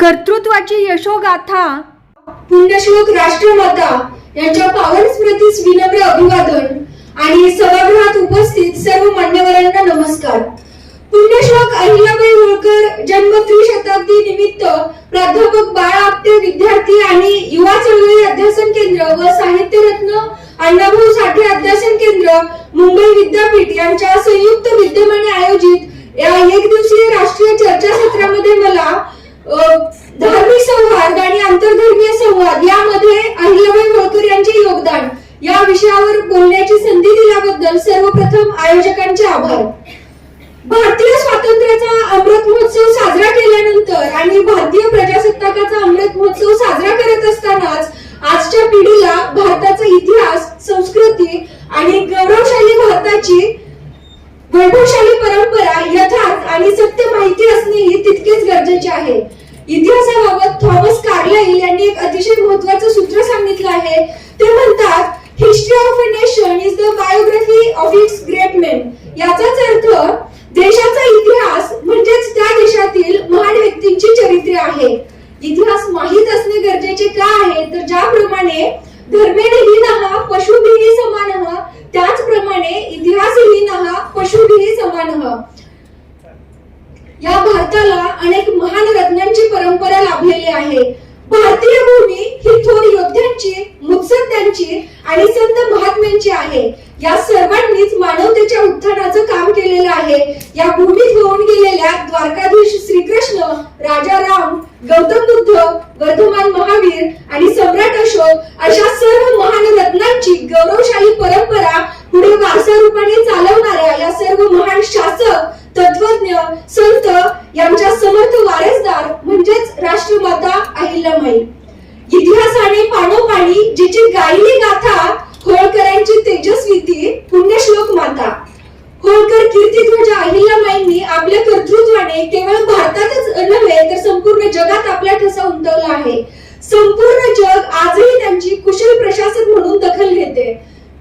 कर्तृत्वाची यशोगाथा. पुण्यश्लोक राष्ट्रमाता यांच्या पावन स्मृतीस विनम्र अभिवादन आणि सभागृहात उपस्थित सर्व मान्यवरांना नमस्कार. पुण्यश्लोक अहिल्याबाई होळकर जन्म त्रिशताब्दी निमित्त प्राध्यापक बाळा आपटे विद्यार्थी आणि युवा चळवळी अध्यासन केंद्र व साहित्य रत्न अण्णाभाऊ साठे अध्यासन केंद्र मुंबई विद्यापीठ यांच्या संयुक्त विद्यमाने आयोजित या एक दिवसीय राष्ट्रीय चर्चासत्रामध्ये मला धार्मिक संवाद आणि आंतरधर्मीय संवाद यामध्ये अहिल्याबाई होळकर यांचे योगदान या विषयावर बोलण्याची संधी दिल्याबद्दल सर्वप्रथम आयोजकांचे आभार. भारतीय स्वातंत्र्याचा अमृत महोत्सव साजरा केल्यानंतर आणि भारतीय प्रजासत्ताकाचा अमृत महोत्सव साजरा करत असतानाच आजच्या पिढीला भारताचा इतिहास संस्कृती आणि गौरवशाली भारताची वैभवशाली परंपरा यथार्थ आणि सत्य माहिती असणे ही तितकेच गरजेचे आहे. इतिहासाबाबत थॉमस कार्लाईल यांनी एक अतिशय महत्वाचं सूत्र सांगितलं आहे. ते म्हणतात history of a nation is the biography of its great men याचाच अर्थ देशाचा इतिहास म्हणजेच त्या देशातील महान व्यक्तींची चरित्रे आहे. इतिहास माहीत असणे गरजेचे का आहे? तर ज्याप्रमाणे धर्मेण हीनः पशुभिः समानः त्याचप्रमाणे इतिहास हीनः पशुभिः समानः. या भारताला अनेक महान रत्नांची परंपरा लाभलेली आहे. भारतीय भूमी ही थोर योद्ध्यांची मुत्सद्यांची आणि संत महात्म्यांची आहे. या सर्वांनीच मानवतेच्या उत्थानाचं काम केलेलं आहे. या भूमीत होऊन गेलेल्या द्वारकाधीश श्रीकृष्ण राजा राम गौतम बुद्ध वर्धमान महावीर आणि सम्राट अशोक अशा सर्व महान रत्नांची गौरवशाली परंपरा पुढे वारसा रूपाने चालवणाऱ्या या सर्व महान शासक तत्वज्ञ संत यांच्या समर्थ वारसदार म्हणजेच राष्ट्रमाता अहिल्यामाई इतिहासाने पाणोपाणी जिची गायली गाथा होळकरांची तेजस्वी ती पुण्यश्लोक माता होळकर कीर्तिध्वजा म्हणजे अहिल्यामाईंनी आपल्या कर्तृत्वाने केवळ भारतातच नव्हे तर संपूर्ण जगात आपला ठसा उमटवला आहे. संपूर्ण जग आजही त्यांची कुशल प्रशासक म्हणून दखल घेते.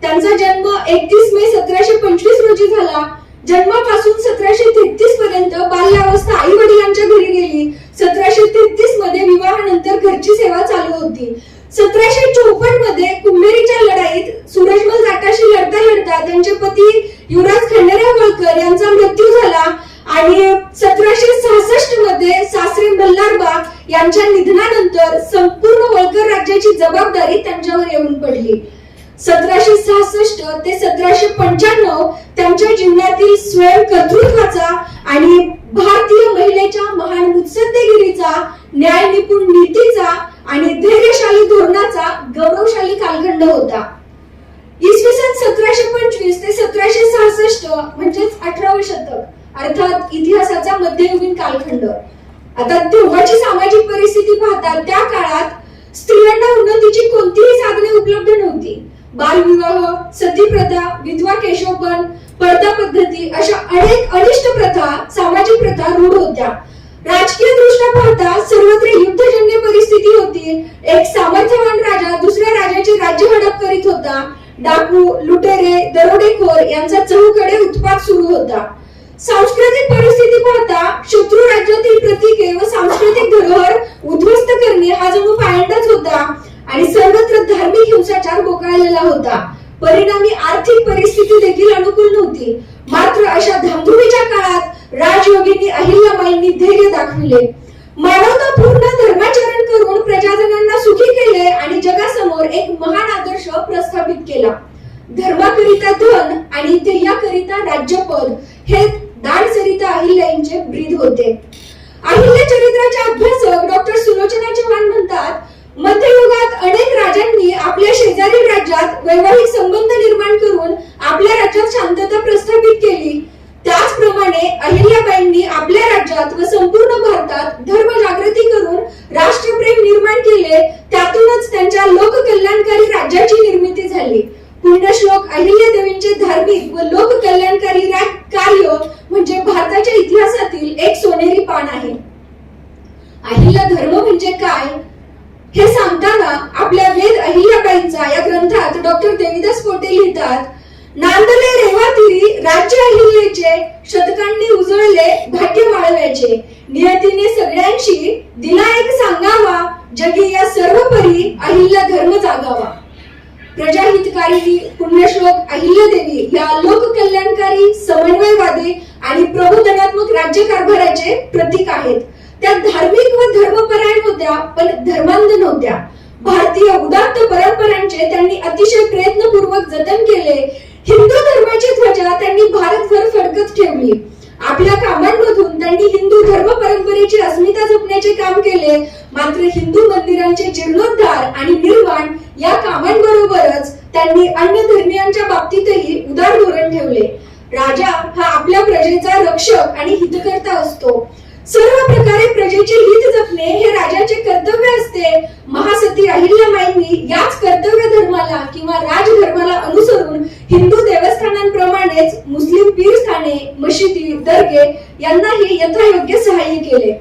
त्यांचा जन्म एकतीस मे सतराशे पंचवीस रोजी झाला. जन्मापासून सतराशे तेहतीस पर्यंत बाल्यावस्था आई वडिलांच्या घरी गेली. सतराशे तेहतीसमध्ये विवाहानंतर घरची सेवा चालू होती. सतराशे चौपन्नमध्ये कुंभेरीच्या लढाईत सूरजमल जाटाशी लढता लढता त्यांचे पती युवराज खंडेराव होळकर यांचा मृत्यू झाला आणि सतराशे सहासष्टमध्ये सासरे मल्हारबा यांच्या निधनानंतर संपूर्ण होळकर राज्याची जबाबदारी त्यांच्यावर येऊन पडली. सतराशे सहासष्ट ते सतराशे पंच्याण्णव त्यांच्या जीवनातील स्वयं कर्तृत्वाचा आणि भारतीय महिलेच्या महान मुत्सद्देगिरीचा न्याय निपुण नीतीचा आणि धैर्यशाली धोरणाचा गौरवशाली कालखंड होता. इसवी सन सतराशे पंचवीस ते सतराशे सहासष्ट म्हणजेच अठरावे शतक अर्थात इतिहासाचा मध्ययुगीन कालखंड. आता तेव्हाची सामाजिक परिस्थिती पाहता त्या काळात स्त्रियांना उन्नतीची कोणतीही साधने उपलब्ध नव्हती. बालविवाह सतीप्रथा विधवा केशवपण पडदा पद्धती अशा अनेक अनिष्ट प्रथा सामाजिक प्रथा रूढ होत्या. राजकीय दृष्ट्या पाहता सर्वत्र युद्धजन्य परिस्थिती होती. एक सामर्थ्यवान राजा दुसऱ्या राजाचे राज्य हडप करीत होता. डाकू लुटेरे दरोडेखोर यांचा चहूकडे उत्पात सुरू होता. सांस्कृतिक परिस्थिती पाहता शत्रू राज्यातील प्रतीके व सांस्कृतिक धरोहर उद्ध्वस्त करणे हा जणू पायंडाच होता. आणि सर्वत्र धार्मिक हिंसाचार बोकाळलेला होता. परिणामी आर्थिक परिस्थिती देखील अनुकूल नव्हती. मात्र अशा धामधुमीच्या काळात राजयोगींनी अहिल्याबाईंनी धैर्य दाखविले. मानवतापूर्ण धर्माचरण करून प्रजाजनांना सुखी केले आणि जगासमोर एक महान आदर्श प्रस्थापित केला. धर्माकरिता धन आणि ध्येयाकरिता राज्यपद हे दानसरिता अहिल्याचे ब्रीद होते. अहिल्या चरित्राचे अभ्यासक डॉक्टर सुलोचना चव्हाण म्हणतात मध्ययुगात अनेक राजांनी आपल्या शेजारील राज्यात वैवाहिक संबंध निर्माण करून आपल्या राज्यात शांतता प्रस्थापित केली. त्याचप्रमाणे अहिल्याबाईंनी आपल्या राज्यात व संपूर्ण भारतात धर्म जागृती करून राष्ट्रप्रेम निर्माण केले. त्यातूनच त्यांच्या लोककल्याणकारी राज्याची निर्मिती झाली. पुण्यश्लोक अहिल्यादेवींचे धार्मिक व लोककल्याणकारी कार्य म्हणजे भारताच्या इतिहासातील एक सोनेरी पान आहे. अहिल्या धर्म म्हणजे काय? हे सांगताना आपल्या वेद अहिल्याबाईंचा या ग्रंथात डॉक्टर देविदास पोटे लिहितात नांदले रेवातीरी राज्य अहिल्याचे शतकांनी उजळले भाग्य माळव्याचे नियतीने सगळ्यांशी दिला एक सांगावा जगी या सर्व परी अहिल्या धर्म जागावा. प्रजाहितकारी पुण्यश्लोक अहिल्यादेवी या लोक कल्याणकारी समन्वयवादी आणि प्रबोधनात्मक राज्यकारभाराचे प्रतीक आहेत. त्या धार्मिक व धर्मपरायण होत्या पण धर्मांध नव्हत्या. भारतीय उदात्त परंपरांचे त्यांनी अतिशय प्रयत्नपूर्वक जतन केले. हिंदू धर्माची ध्वजा त्यांनी भारतभर फडकत ठेवली. आपल्या कामांमधून त्यांनी हिंदू धर्म परंपरेची अस्मिता जपण्याचे काम केले. मात्र हिंदू मंदिरांचे जीर्णोद्धार आणि निर्माण या कामांबरोबरच त्यांनी अन्य धर्मियांच्या बाबतीतही उदार धोरण ठेवले. राजा हा आपल्या प्रजेचा रक्षक आणि हितकर्ता असतो. सर्व प्रकारे प्रजेचे हित जपणे हे राजाचे कर्तव्य असते. महासती अहिल्याबाईंनी याच कर्तव्य धर्माला किंवा राजधर्माला अनुसरून हिंदू देवस्थानांप्रमाणेच मुस्लिम पीरस्थाने मशिदी दर्गे यांनाही यथायोग्य सहाय्य केले.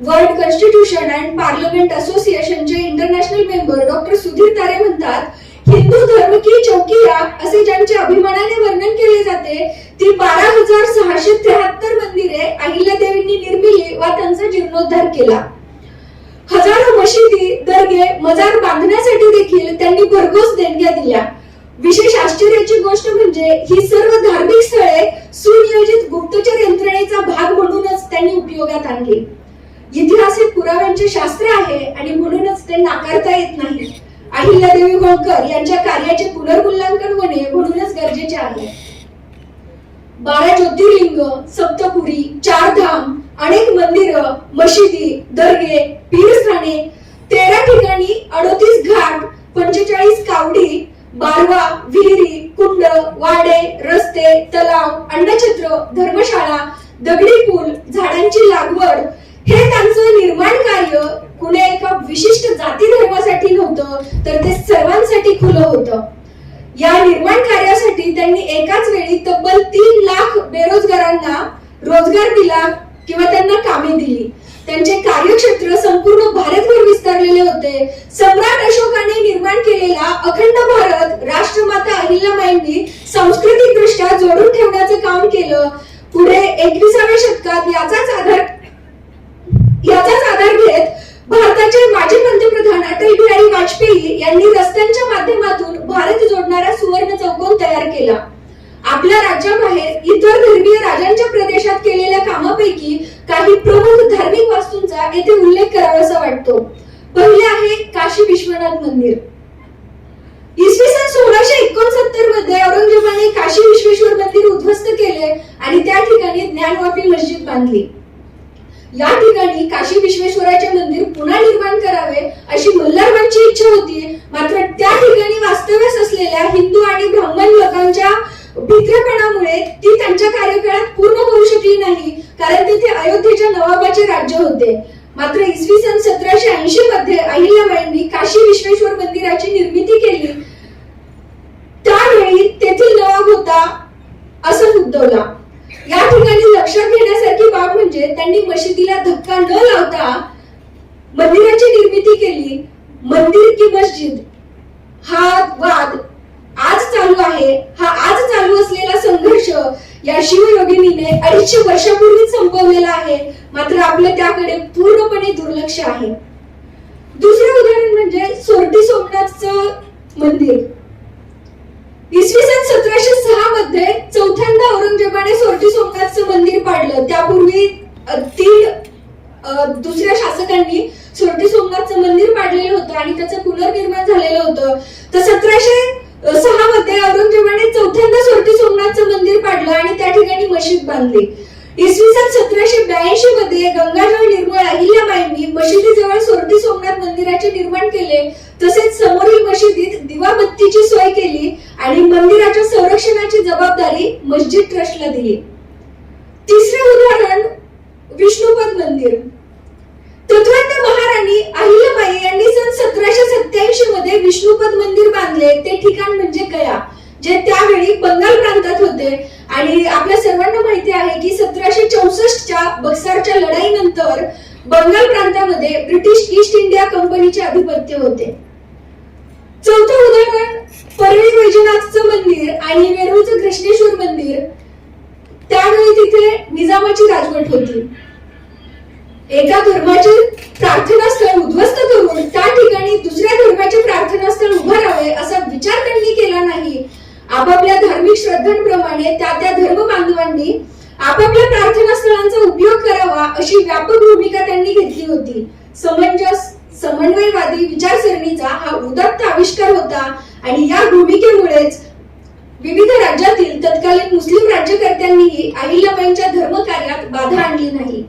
वर्ल्ड कॉन्स्टिट्यूशन अँड पार्लमेंट असोसिएशनचे international member doctor Sudhir Tare म्हणतात हिंदू धर्म की चौकिया असे ज्यांचे अभिमानाने वर्णन केले जाते ती बारा हजार सहाशे त्र्याहत्तर मंदिरे अहिल्यादेवींनी निर्मिली वा त्यांचा जीर्णोद्धार केला. हजारो मशिदी दर्गे मजार बांधण्यासाठी देखील त्यांनी भरघोस देणग्या दिल्या. विशेष आश्चर्याची गोष्ट म्हणजे ही सर्व धार्मिक स्थळे सुनियोजित गुप्तचर यंत्रणेचा भाग म्हणूनच त्यांनी उपयोगात आणली. इतिहास हे पुराव्यांचे शास्त्र आहे आणि म्हणूनच ते नाकारता येत नाही. अहिल्यादेवी होळकर यांच्या कार्याचे पुनर्मूल्यांकन होणे म्हणूनच गरजेचे आहे. बारा ज्योतिर्लिंग सप्तपुरी चार धाम अनेक मंदिर मशिदी दर्गे पीरस्थाने तेरा ठिकाणी अडोतीस घाट पंचेचाळीस कावडी बारवा विहिरी कुंड वाडे रस्ते तलाव अन्नछत्र धर्मशाळा दगडी पूल झाडांची लागवड हे त्यांचं निर्माण कार्य कुण्या एका विशिष्ट जाती धर्मासाठी नव्हतं तर ते सर्वांसाठी खुलं होतं. या निर्माण कार्यासाठी त्यांनी एकाच वेळी तब्बल तीन लाख बेरोजगारांना रोजगार दिला किंवा त्यांना कामे दिली. त्यांचे कार्यक्षेत्र संपूर्ण भारतभर विस्तारलेले होते सम्राट अशोकाने निर्माण केलेला अखंड भारत राष्ट्रमाता अहिल्याबाईंनी सांस्कृतिक दृष्ट्या जोडून ठेवण्याचं काम केलं पुढे एकविसाव्या शतकात याचाच आधार याचाच आधार घेत भारताचे माजी पंतप्रधान अटल बिहारी वाजपेयी यांनी रस्त्यांच्या माध्यमातून भारत जोडणारा सुवर्ण चौकोन तयार केला आपल्या राज्याबाहेर इतर धर्मीय राजांच्या प्रदेशात केलेल्या कामापैकी काही प्रमुख धार्मिक वास्तूंचा येथे उल्लेख करावासा वाटतो पहिले आहे काशी विश्वनाथ मंदिर इसवी सन सोळाशे एकोणसत्तरमध्ये औरंगजेबाने काशी विश्वेश्वर मंदिर उद्ध्वस्त केले आणि त्या ठिकाणी ज्ञानवापी मस्जिद बांधली या ठिकाणी काशी विश्वेश्वराचे मंदिर पुन्हा निर्माण करावे अशी मल्हारबांची इच्छा होती मात्र त्या ठिकाणी वास्तव्यास असलेल्या हिंदू आणि ब्राह्मण लोकांच्या भित्रेपणामुळे ती त्यांच्या कार्यकाळात पूर्ण होऊ शकली नाही कारण तिथे अयोध्येच्या नवाबाचे राज्य होते. मात्र इसवी सन सतराशे ऐंशी मध्ये अहिल्याबाईंनी काशी विश्वेश्वर मंदिराची निर्मिती केली. त्यावेळी तेथील नवाब होता असं उद्भवला या ठिकाणी लक्षात घेण्यासारखी बाब म्हणजे त्यांनी मशिदीला धक्का न लावता मंदिराची निर्मिती केली. मंदिर की मस्जिद. हा वाद आज चालू आहे. हा आज चालू असलेला संघर्ष या शिवयोगिनीने अडीचशे वर्षापूर्वीच संपवलेला आहे. मात्र आपलं त्याकडे पूर्णपणे दुर्लक्ष आहे. दुसरं उदाहरण म्हणजे सोरटी सोमनाथचं मंदिर. इसवी सन सतराशे सहा मध्ये चौथ्यांदा औरंगजेबाने सोरटी सोमनाथचं मंदिर पाडलं. त्यापूर्वी तीन दुसऱ्या शासकांनी सोरटी सोमनाथचं मंदिर पाडलेलं होतं आणि त्याचं पुनर्निर्माण झालेलं होतं. तर सतराशे सहा मध्ये औरंगजेबाने चौथ्यांदा सोरटी सोमनाथचं मंदिर पाडलं आणि त्या ठिकाणी मशीद बांधली. इसवी सन सतराशे ब्याऐंशी मध्ये गंगाजळ निर्मळ अहिल्याबाईंनी मशिदीजवळ सोरटी सोमनाथ मंदिराचे निर्माण केले. तसेच समोरील मशिदीत दिवाबत्तीची सोय केली आणि मंदिराच्या संरक्षणाची जबाबदारी मस्जिद ट्रस्टला दिली. तिसरे उदाहरण विष्णुपद मंदिर. तत्वज्ञ महाराणी अहिल्याबाई यांनी सन सतराशे सत्याऐंशी मध्ये विष्णुपद मंदिर बांधले. ते ठिकाण म्हणजे गया जे त्यावेळी बंगाल प्रांतात होते. आणि आपल्या सर्वांना माहिती आहे की सतराशे चौसष्टच्या बक्सारच्या लढाईनंतर बंगाल प्रांतामध्ये ब्रिटिश ईस्ट इंडिया कंपनीचे आधिपत्य होते. चौथं उदाहरण परळी वैजनाथचं मंदिर आणि वेरूळचं कृष्णेश्वर मंदिर. त्यावेळी तिथे निजामाची राजवट होती. एका धर्माचे प्रार्थनास्थळ उद्ध्वस्त करून त्या ठिकाणी दुसऱ्या धर्माचे प्रार्थनास्थळ उभारावे असा विचार त्यांनी केला नाही. आपापल्या धार्मिक श्रद्धांप्रमाणे त्या त्या धर्म बांधवांनी आपापल्या प्रार्थनास्थळांचा उपयोग करावा अशी व्यापक भूमिका त्यांनी घेतली होती. समंजस समन्वयवादी विचारसरणीचा हा उदात्त आविष्कार होता आणि या भूमिकेमुळेच विविध राज्यातील तत्कालीन मुस्लिम राज्यकर्त्यांनीही अहिल्याबाईंच्या धर्मकार्यात बाधा आणली नाही.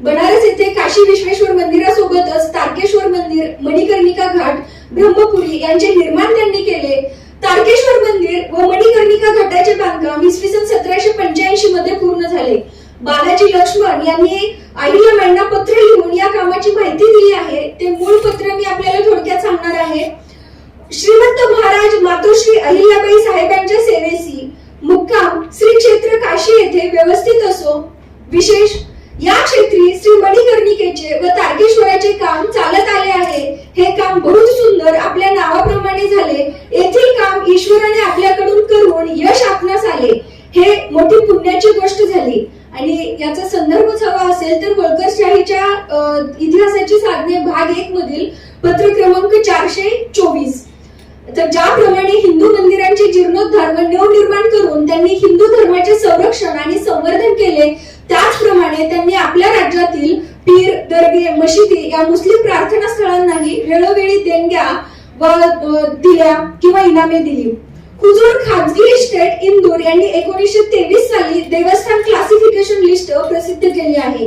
बनारस येथे काशी विश्वेश्वर मंदिरासोबतच तारकेश्वर मंदिर मणिकर्णिका घाट ब्रह्मपुरी यांचे निर्माण त्यांनी केले. तारकेश्वर मंदिर व मणिकर्णिका घाटाचे बांधकाम इसवी सन सतराशे पंच्याऐंशी मध्ये पूर्ण झाले. बालाजी लक्ष्मण यांनी अहिल्याबाईंना पत्र लिहून या कामाची माहिती दिली आहे. ते मूळ पत्र मी आपल्याला थोडक्यात सांगणार आहे. श्रीमंत महाराज मातोश्री अहिल्याबाई साहेबांच्या सेवेसी मुक्काम श्री क्षेत्र काशी येथे व्यवस्थित असो. विशेष या क्षेत्री श्री मणिकर्णिकेचे व तारकेश्वराचे काम चालत आले आहे. हे काम बहुत सुंदर आपल्या नावाप्रमाणे झाले. येथील काम ईश्वराने आपल्याकडून करून यश आपणास आले. हे मोठी पुण्याची गोष्ट झाली. आणि याचा संदर्भच हवा असेल तर होळकरशाहीच्या इतिहासाची साधने भाग एक मधील पत्र क्रमांक चारशे चोवीस. तर ज्याप्रमाणे हिंदू मंदिरांचे जीर्णोद्धार व नवनिर्माण करून त्यांनी हिंदू धर्माचे संरक्षण आणि संवर्धन केले त्याचप्रमाणे त्यांनी आपल्या राज्यातील पीर दर्गे मशिदी या मुस्लिम प्रार्थना स्थळांनाही वेळोवेळी देणग्या व दिल्या किंवा इनामे दिली. हुजूर खाजगी इस्टेट इंदूर यांनी एकोणीसशे तेवीस साली देवस्थान क्लासिफिकेशन लिस्ट प्रसिद्ध केली आहे.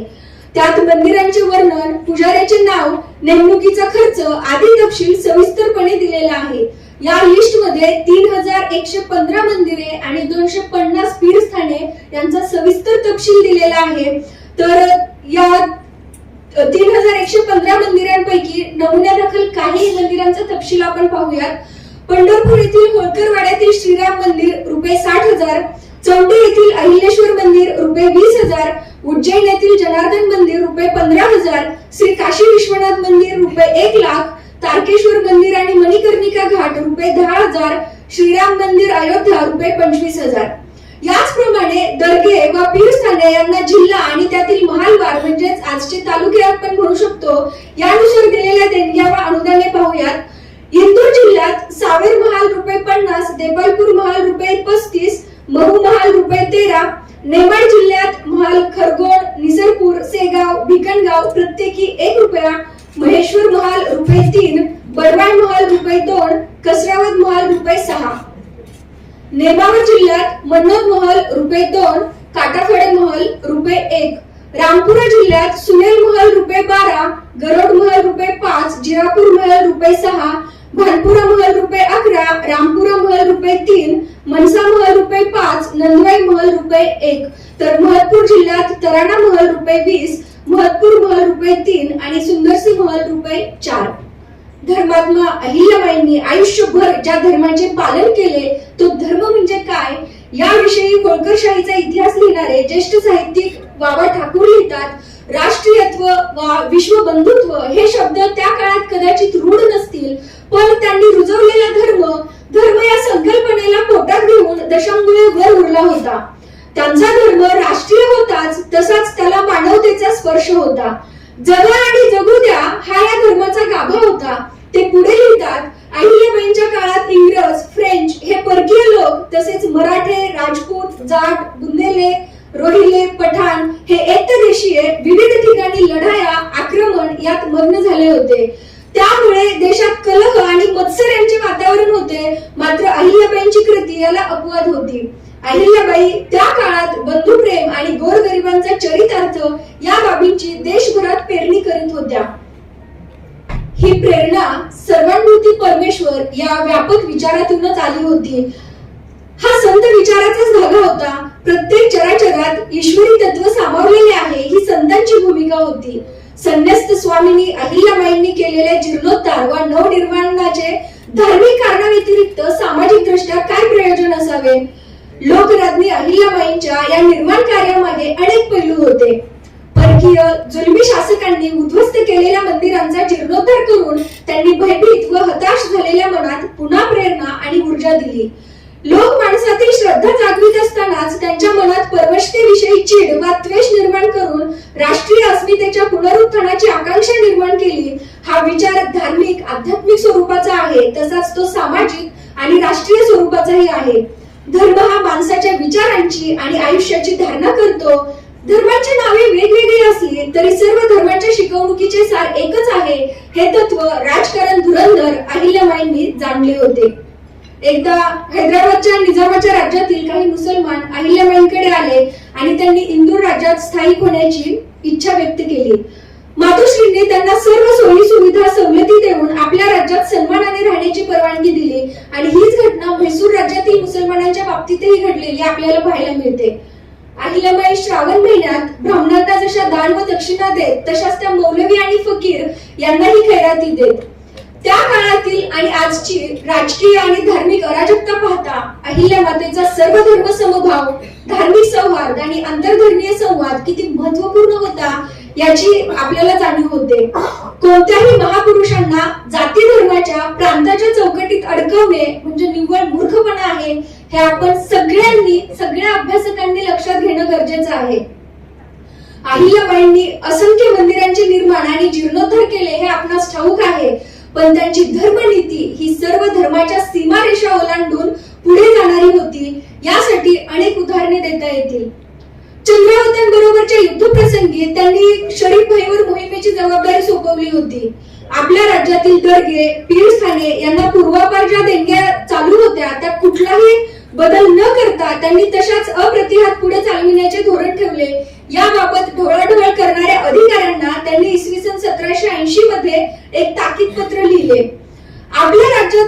त्यात मंदिरांचे वर्णन पुजाऱ्याचे नाव नेमणुकीचा खर्च आदी तपशील सविस्तरपणे दिलेला आहे. या लिस्टमध्ये तीन हजार एकशे पंधरा मंदिरे आणि दोनशे पन्नास पीरस्थाने यांचा सविस्तर तपशील दिलेला आहे. तर या तीन हजार एकशे पंधरा मंदिरांपैकी नमुन्यादाखल काही मंदिरांचा तपशील आपण पाहूयात. पंढरपूर येथील होळकरवाड्यातील श्रीराम मंदिर रुपये साठ हजार चौंडे येथील अहिलेश्वर मंदिर रुपये वीस हजार उज्जैन येथील जनार्दन मंदिर रुपये पंधरा हजार श्री काशी विश्वनाथ मंदिर रुपये एक लाख तारकेश्वर मंदिर आणि मणिकर्णिका घाट रुपये दहा हजार श्रीराम मंदिर अयोध्या रुपये पंचवीस हजार. याचप्रमाणे दर्गे व पीरस्थाने यांना जिल्हा आणि त्यातील महालवार म्हणजेच आजचे तालुके आपण म्हणू शकतो यानुसार दिलेल्या देणग्या व अनुदाने पाहूयात. इंदूर जिल्ह्यात सावेर महाल रुपये पन्नास देपालपूर महाल रुपये पस्तीस महू महाल रुपये तेरा नेमाळ जिल्ह्यात महाल खरगोण निसरपूर सेगाव भिकणगाव प्रत्येकी एक रुपया महेश्वर महाल रुपये तीन बडवाळ महाल रुपये दोन कसरावत महाल रुपये सहा नेमावर जिल्ह्यात मन्नोद महल रुपये दोन काटाफडे महल रुपये एक रामपुरा जिल्ह्यात सुनेल महल रुपये बारा गरोड महल रुपये पाच जिरापूर महल रुपये सहा भानपुरा महल रुपये अकरा रामपुरा महल रुपये तीन मनसा महल रुपये पाच नंदवाई महल रुपये एक तर महलपूर जिल्ह्यात तराणा महल रुपये वीस महतपूर महल रुपये तीन आणि सुंदरसी महल रुपये चार. धर्मात्मा अहिल्याबाईंनी आयुष्यभर ज्या धर्माचे पालन केले तो धर्म म्हणजे काय? याविषयी होळकरशाहीचा इतिहास लिहिणारे ज्येष्ठ साहित्यिक बाबा ठाकूर लिहितात राष्ट्रीयत्व वा विश्वबंधुत्व हे शब्द त्या काळात कदाचित रूढ नसतील पण त्यांनी रुजवलेला धर्म धर्म या संकल्पनेला पोटात घेऊन दशांगुळे वर उरला होता. त्यांचा धर्म राष्ट्रीय होताच तसाच त्याला मानव होता. जगा आणि जगू द्या हा या धर्माचा गाभा होता. ते पुढे लिहितात अहिल्याबाईंच्या काळात इंग्रज फ्रेंच हे परकीय लोक तसेच मराठे राजपूत जाट बुंदेले रोहिले पठाण हे एकदेशीय विविध ठिकाणी लढाया आक्रमण यात मग्न झाले होते. त्यामुळे देशात कलह आणि मत्सर यांचे वातावरण होते. मात्र अहिल्याबाईंची कृती याला अपवाद होती. अहिल्याबाई त्या काळात बंधुप्रेम आणि गोरगरिबांचा चरितार्थ या बाबींची देशभरात पेरणी करीत होत्या. ही प्रेरणा सर्वांभूती परमेश्वर या व्यापक विचारातूनच आली होती. हा संत विचाराचाच धागा होता. प्रत्येक चराचरात ईश्वरी तत्व सामावलेले आहे ही संतांची भूमिका होती. संन्यस्त स्वामींनी अहिल्याबाईंनी केलेले जीर्णोद्धार व नवनिर्माणाचे धार्मिक कारणाव्यतिरिक्त सामाजिक दृष्ट्या काय प्रयोजन असावे? लोकराज्ञी अहिल्याबाईंच्या या निर्माण कार्यामध्ये अनेक पैलू होते. परकीय जुलमी शासकांनी उद्ध्वस्त केलेल्या मंदिरांचा जीर्णोद्धार करून त्यांनी भयभीत व हताश झालेल्या मनात पुन्हा प्रेरणा आणि ऊर्जा दिली. लोक माणसातील श्रद्धा जागवित असतानाच त्यांच्या मनात परवशतेविषयी चीड वा द्वेष निर्माण करून राष्ट्रीय अस्मितेच्या पुनरुत्थानाची आकांक्षा निर्माण केली. हा विचार धार्मिक आध्यात्मिक स्वरूपाचा आहे तसाच तो सामाजिक आणि राष्ट्रीय स्वरूपाचाही आहे. धर्म हा माणसाच्या विचारांची आणि आयुष्याची धारणा करतो. धर्माची नावे वेगवेगळी असली तरी सर्व धर्माच्या शिकवणुकीचे सार एकच आहे. हे तत्व राजकारण धुरंधर अहिल्याबाईंनी जाणले होते. एकदा हैदराबादच्या निजामाच्या राज्यातील काही मुसलमान अहिल्याबाईंकडे आले आणि त्यांनी इंदूर राज्यात स्थायिक होण्याची इच्छा व्यक्त केली. मातोश्रींनी त्यांना सर्व सोयी सुविधा सवलती देऊन आपल्या राज्यात सन्मानाने राहण्याची परवानगी दिली. आणि हीच घटना म्हैसूर राज्यातील मुसलमानांच्या बाबतीतही घडलेली आपल्याला पाहायला मिळते. अहिल्याबाई श्रावण महिन्यात ब्राह्मणांना जशा दान व दक्षिणा देत तशाच त्या मौलवी आणि फकीर यांनाही खैराती देत. त्या काळातील आणि आजची राजकीय आणि धार्मिक अराजकता पाहता अहिल्या मातेचा सर्व धर्म समभाव धार्मिक संवाद आणि आंतरधर्मीय संवाद किती महत्त्वपूर्ण होता याची आपल्याला जाणीव होते. कोणत्याही महापुरुषांना जाती धर्माच्या प्रांताच्या चौकटीत अडकवणे म्हणजे निव्वळ मूर्खपणा आहे हे आपण सगळ्यांनी सगळ्या अभ्यासकांनी लक्षात घेणं गरजेचं आहे. अहिल्याबाईंनी असंख्य मंदिरांचे निर्माण आणि जीर्णोद्धार केले हे आपणास ठाऊक आहे. पण त्यांची धर्मनीती ही सर्व धर्माच्या सीमारेषा ओलांडून पुढे जाणारी होती. यासाठी अनेक उदाहरणे देता येतील. चंद्रावतांबरोबरच्या युद्धप्रसंगी त्यांनी शरीफ भाईवर मोहिमेची जबाबदारी सोपवली होती. आपल्या राज्यातील दर्गे पीरस्थाने यांना पूर्वापार ज्या देणग्या चालू होत्या त्या कुठलाही बदल न करता त्यांनी तशाच अप्रतिहात पुढे चालविण्याचे धोरण ठेवले. याबाबत ढवळाढवळ करणाऱ्या अधिकाऱ्यांना त्यांनी इसवी सन सतराशे ऐंशी मध्ये एक ताकीद पत्र लिहिले. आपल्या राज्यात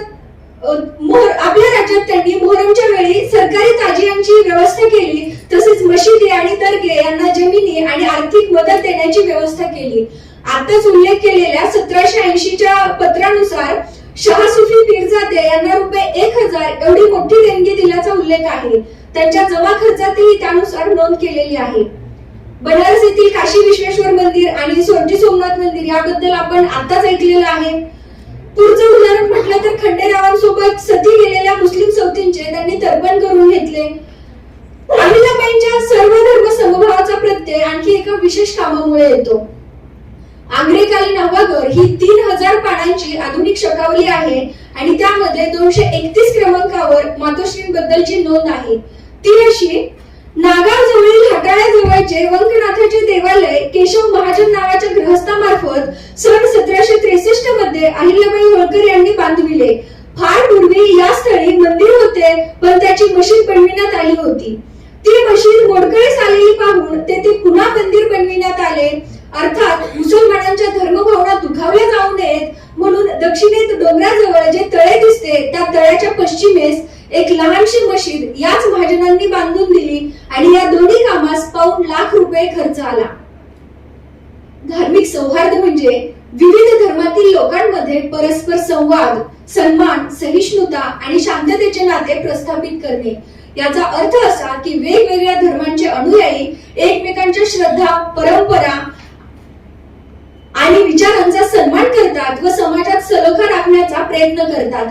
मोहर आपल्या राज्यात त्यांनी मोहरमच्या वेळी सरकारी ताजियांची व्यवस्था केली तसेच मशिदी आणि दर्गे यांना जमिनी आणि आर्थिक मदत देण्याची व्यवस्था केली. आताच उल्लेख केलेल्या सतराशे ऐंशीच्या पत्रानुसार शहा सुफी पीरजादे यांना रुपये एक हजार एवढी मोठी देणगी दिल्याचा उल्लेख आहे. त्यांच्या जमा खर्चातही त्यानुसार नोंद केलेली आहे. बनारस येथील काशी विश्वेश्वर मंदिर आणि स्वर्जी सोमनाथ मंदिर याबद्दल आपण आताच ऐकलेलं आहे. पुढचं उदाहरण म्हटलं तर खंडेरावांसोबत सती गेलेल्या मुस्लिम सौतींचे त्यांनी तर्पण करून घेतले. अहिल्याबाईंच्या सर्व धर्म समभावाचा प्रत्यय आणखी एका विशेष कामामुळे येतो. आंग्रेकालीन नवागर ही तीन हजार पानांची आधुनिक शकावली आहे आणि त्यामध्ये दोनशे एकतीस क्रमांकावर मातोश्रींबद्दलची नोंद आहे. ती अशी नागावजवळील जवळील वंकनाथाचे देवालय केशव महाजन नावाच्या ग्रहस्थामार्फत सन सतराशे त्रेसष्टमध्ये अहिल्या यांनी फार पूर्वी या स्थळी मंदिर होते पण त्याची मशीद बनविण्यात आली होती. ती मशीद मोडकळीस आलेली पाहून तेथे पुन्हा मंदिर बनविण्यात आले. अर्थात मुसलमानांच्या धर्मभावना दुखावल्या जाऊ नयेत म्हणून दक्षिणेत डोंगराजवळ जे तळे दिसते त्या तळ्याच्या पश्चिमेस एक लहानशी मशीद याच महाजनांनी बांधून दिली आणि या दोन्ही कामास पाऊन लाख रुपये खर्च आला. धार्मिक सौहार्द म्हणजे विविध धर्मातील लोकांमध्ये परस्पर संवाद सन्मान सहिष्णुता आणि शांततेचे नाते प्रस्थापित करणे. याचा अर्थ असा की वेगवेगळ्या धर्मांचे अनुयायी एकमेकांच्या श्रद्धा परंपरा आणि विचारांचा सन्मान करतात व समाजात सलोखा राखण्याचा प्रयत्न करतात.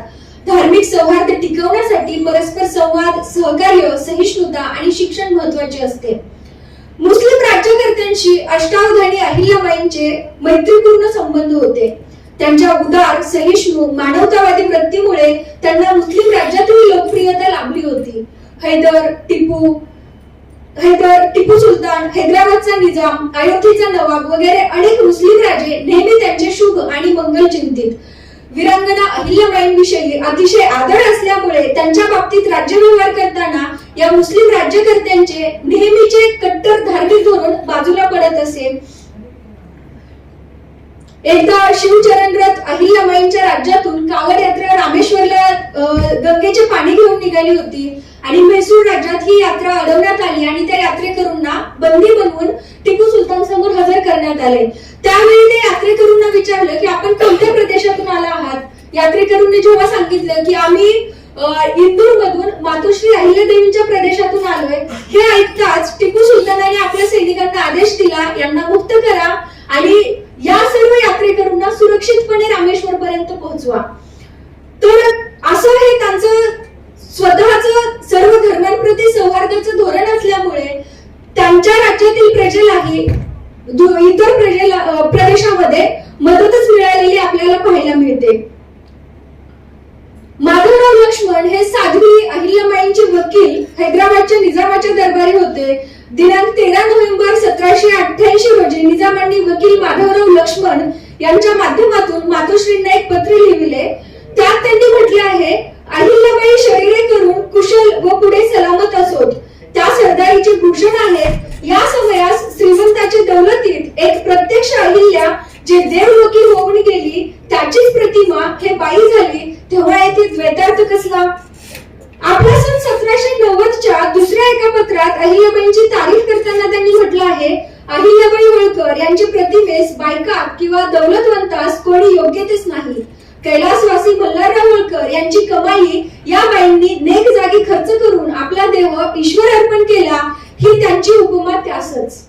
धार्मिक सौहार्द टिकवण्यासाठी परस्पर संवाद सहकार्य सहिष्णुता आणि शिक्षण महत्त्वाचे असते. मुस्लिम राज्यकर्त्यांशी अष्टावधानी अहिल्याबाईंचे मैत्रीपूर्ण संबंध होते. त्यांच्या उदार सहिष्णू मानवतावादी वृत्तीमुळे त्यांना मुस्लिम राज्यातही लोकप्रियता लाभली होती. हैदर टिपू हैदर टिपू सुलतान हैदराबादचा निजाम अयोध्येचा नवाब वगैरे अनेक मुस्लिम राजे नेहमी त्यांचे शुभ आणि मंगल चिंतित वीरांगना अहिल्याबाईंविषयी अतिशय आदर असल्यामुळे त्यांच्या बाबतीत राज्य व्यवहार करताना या मुस्लिम राज्यकर्त्यांचे नेहमीचे कट्टर धार्मिक धोरण बाजूला पडत असे. एकदा शिवचरण रथ अहिल्याबाईंच्या राज्यातून कावड यात्रा रामेश्वरला गंगेचे पाणी घेऊन निघाली होती. आणि म्हैसूर राज्यात ही यात्रा अडवण्यात आली आणि त्या यात्रेकरूंना बंदी बनवून टिपू सुलतान समोर हजर करण्यात आले. त्यावेळी ते यात्रेकरूंना विचारलं की आपण कोणत्या प्रदेशातून आला आहात? यात्रेकरूंनी जेव्हा सांगितलं की आम्ही इंदूर मधून मातोश्री अहिल्यादेवींच्या प्रदेशातून आलोय. हे ऐकताच टिपू सुलतानाने आपल्या सैनिकांना आदेश दिला यांना मुक्त करा आणि या सर्व यात्रेकरूंना सुरक्षितपणे रामेश्वर पर्यंत पोहोचवा. तर असं हे त्यांचं स्वतःच सर्व धर्मांप्रती सौहार्दाचं धोरण असल्यामुळे त्यांच्या राज्यातील प्रजेलाही इतर प्रजेला प्रदेशामध्ये मदतच मिळालेली आपल्याला पाहायला मिळते. माधवराव लक्ष्मण हे साध्वी अहिल्याबाईंचे वकील हैदराबादच्या निजामाच्या दरबारी होते. दिनांक तेरा नोव्हेंबर सतराशे अठ्ठ्याऐंशी रोजी निजामांनी वकील माधवराव लक्ष्मण यांच्या माध्यमातून मातोश्रींना एक पत्र लिहिले. त्यात त्यांनी म्हटले आहे अहिल्याबाई शरीरे करून कुशल व पुढे सलामत असोत. त्या सरदारीचे भूषण आहेत. या समयास श्रीमंताची दौलतीत एक प्रत्यक्ष अहिल्या जे देवलोकी होऊन गेली त्याचीच प्रतिमा हे बाई झाली तेव्हा येथे द्वैतार्थ कसला? आपला सन सतराशे नव्वदच्या दुसऱ्या एका पत्रात अहिल्याबाईंची तारीफ करताना त्यांनी म्हटलं आहे अहिल्याबाई होळकर यांची प्रतिमेस बायका किंवा दौलतवंतास कोणी योग्यतेच नाही. कैलासवासी मल्हारराव होळकर यांची कमाई या बाईंनी नेक जागी खर्च करून आपला देह ईश्वर अर्पण केला ही त्यांची उपमा त्यासच.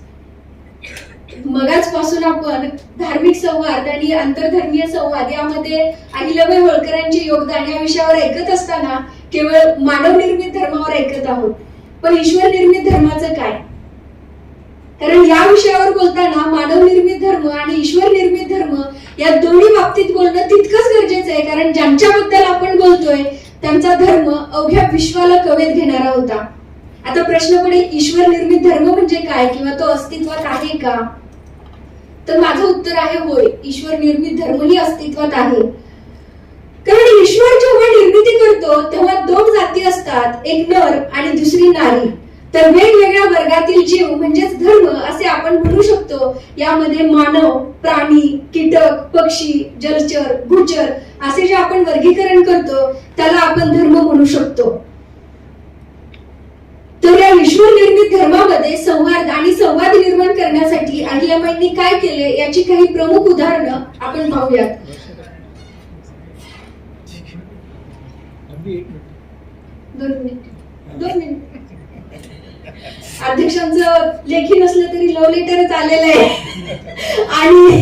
मगाच पासून आपण धार्मिक संवाद आणि आंतरधर्मीय संवाद यामध्ये अहिल्याबाई होळकरांचे योगदान या विषयावर ऐकत असताना केवळ मानव निर्मित धर्मावर ऐकत आहोत. पण ईश्वर निर्मित धर्माचं काय? कारण या विषयावर बोलताना मानव निर्मित धर्म आणि ईश्वर निर्मित धर्म या दोन्ही बाबतीत बोलणं तितकंच गरजेचं आहे. कारण ज्यांच्याबद्दल आपण बोलतोय त्यांचा धर्म अवघ्या विश्वाला कवेत घेणारा होता. आता प्रश्न पडेल ईश्वर निर्मित धर्म म्हणजे काय किंवा तो अस्तित्वात आहे का? तर माझं उत्तर आहे होय ईश्वर निर्मित धर्मही अस्तित्वात आहे. कारण ईश्वर जेव्हा निर्मिती करतो तेव्हा दोन जाती असतात एक नर आणि दुसरी नारी. तर वेगवेगळ्या वर्गातील जीव म्हणजेच धर्म असे आपण म्हणू शकतो. यामध्ये मानव प्राणी कीटक पक्षी जलचर गुचर असे जे आपण वर्गीकरण करतो त्याला आपण धर्म म्हणू शकतो. तर या विश्वनिर्मित निर्मित धर्मामध्ये संवाद आणि संवाद निर्माण करण्यासाठी अहिल्याबाईंनी काय केले याची काही प्रमुख उदाहरणं आपण पाहूयात. दोन मिनिट. दोन मिनिट. अध्यक्षांचं लेखी नसलं तरी लव्ह लेटरच आलेलं आहे. आणि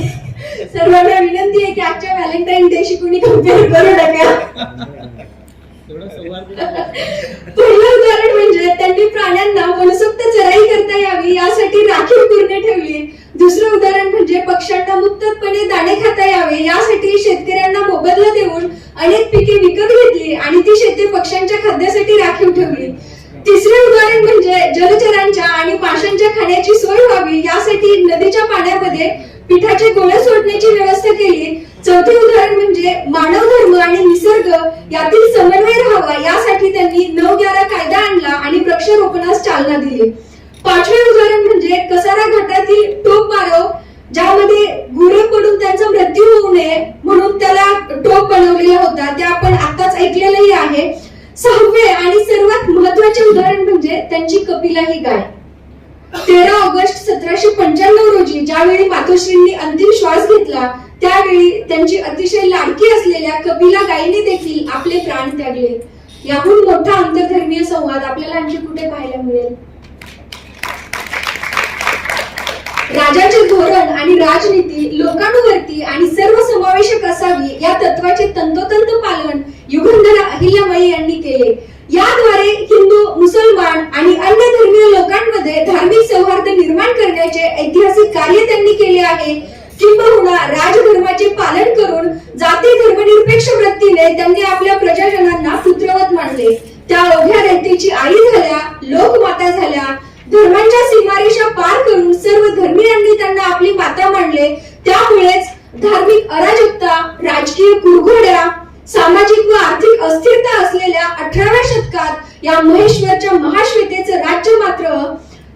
सर्वांना विनंती आहे की आजच्या व्हॅलेंटाईन डेशी कोणी कंपेअर करू नका. पहिलं उदाहरण म्हणजे त्यांनी प्राण्यांना मनसोक्त चराई करता यावी यासाठी राखीव कुरणे ठेवली. दुसरं उदाहरण म्हणजे पक्ष्यांना मुक्तपणे दाणे खाता यावे यासाठी शेतकऱ्यांना मोबदला देऊन अनेक पिके विकत घेतली आणि ती शेते पक्ष्यांच्या खाद्यासाठी राखीव ठेवली. तिसरे उदाहरण म्हणजे जलचरांच्या आणि माशांच्या खाण्याची सोय व्हावी यासाठी नदीच्या पाण्यामध्ये पिठाचे गोळे सोडण्याची व्यवस्था केली. चौथे उदाहरण म्हणजे मानव धर्म आणि निसर्ग यातील समन्वय राहावा यासाठी त्यांनी नऊ ग्यारा कायदा आणला आणि वृक्षारोपणास चालना दिली. पाचवे उदाहरण म्हणजे कसारा घाटातील टोप मारव ज्यामध्ये गुरे पडून त्यांचा मृत्यू होऊ नये म्हणून त्याला टोप बनवलेला होता. ते आपण आताच ऐकलेलंही आहे. सहावे आणि सर्वात महत्त्वाचे उदाहरण म्हणजे त्यांची कपिला ही गाय. तेरा ऑगस्ट सतराशे पंच्याण्णव रोजी ज्यावेळी मातोश्रींनी अंतिम श्वास घेतला त्यावेळी त्यांची अतिशय लाडकी असलेल्या कपिला गायीने देखील आपले प्राण त्यागले. याहून मोठा आंतरधर्मीय संवाद आपल्याला आणखी कुठे पाहायला मिळेल? राजाचे धोरण आणि राजनीती लोकांवरती आणि सर्व समावेशक असावी या तत्वाचे तंतोतंत पालन युगंधरा अहिल्यामाई यांनी केले. याद्वारे हिंदू मुसलमान आणि अन्य धर्मीय लोकांमध्ये धार्मिक सौहार्द निर्माण करण्याचे ऐतिहासिक कार्य त्यांनी केले आहे. किंबहुना राजधर्माचे पालन करून जाती धर्मनिरपेक्ष वृत्तीने त्यांनी आपल्या प्रजाजनांना पुत्रवत मानले. त्या अवघ्या रयतेची आई झाल्या लोकमाता झाल्या. धर्मांच्या सीमारेषा पार करून सर्व धर्मीयांनी त्यांना आपली माता मानले. त्यामुळेच धार्मिक अराजकता राजकीय कुरघोड्या सामाजिक व आर्थिक अस्थिरता असलेल्या अठराव्या शतकात या महेश्वरच्या महाश्वेतेचं राज्य मात्र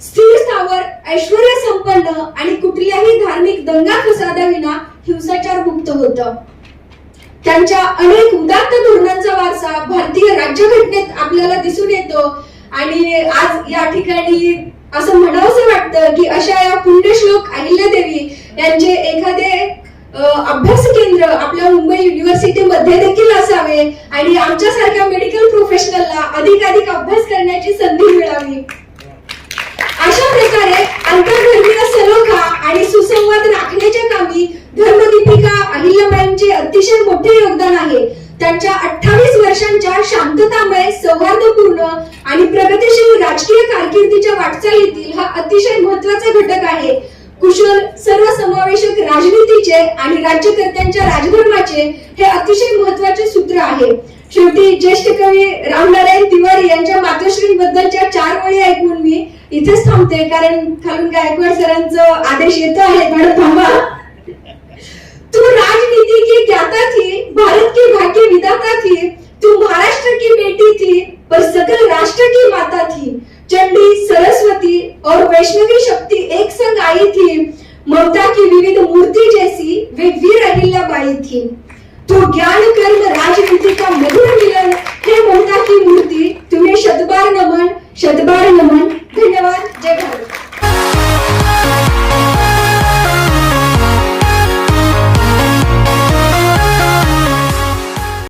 स्थिर स्थावर ऐश्वर संपन्न आणि कुठल्याही धार्मिक दंगा फसादाविना हिंसाचार मुक्त होत. त्यांच्या अनेक उदात्त धोरणांचा वारसा भारतीय राज्यघटनेत आपल्याला दिसून येतो आणि आज या ठिकाणी असं म्हणावंसं वाटतं की अशा या पुण्यश्लोक अहिल्यादेवी यांचे एखादे अभ्यास केंद्र आपल्या मुंबई युनिव्हर्सिटीमध्ये देखील असावे आणि आमच्यासारख्या मेडिकल प्रोफेशनलला अधिकाधिक अभ्यास करण्याची संधी मिळावी. अशा प्रकारे आंतरधर्मीय सलोखा आणि सुसंवाद राखण्याच्या कामी धर्मदीपिका अहिल्याबाईंचे अतिशय मोठे योगदान आहे. त्यांच्या अठ्ठावीस वर्षांच्या शांततामय सौहार्दपूर्ण आणि प्रगतीशील राजकीय कारकिर्दीच्या वाटचालीतील हा अतिशय महत्त्वाचा घटक आहे. कुशल सर्वसमावेशक राजनीतीचे आणि राज्यकर्त्यांच्या राजधर्माचे हे अतिशय महत्त्वाचे सूत्र आहे. शेवटी ज्येष्ठ कवी रामनारायण तिवारी यांच्या मातोश्रीबद्दलच्या चार वळी ऐकून मी इथेच थांबते कारण खालून गायकवाड सरांचं आदेश येतो आहे. मॅडम थांबा. तू राजनीति की ज्ञाता थी भारत की भाग्य विधाता थी तू महाराष्ट्र की बेटी थी पर सकल राष्ट्र की माता थी. चंडी सरस्वती और वैष्णवी शक्ति एक संग आई थी। ममता की विविध मूर्ति जैसी वे वीर अहिल्या बाई थी। तो ज्ञान कर्म राजनीति का मधुर मिलन हे ममता की मूर्ति तुम्हें शतबार नमन शतबार नमन। धन्यवाद जय भारत।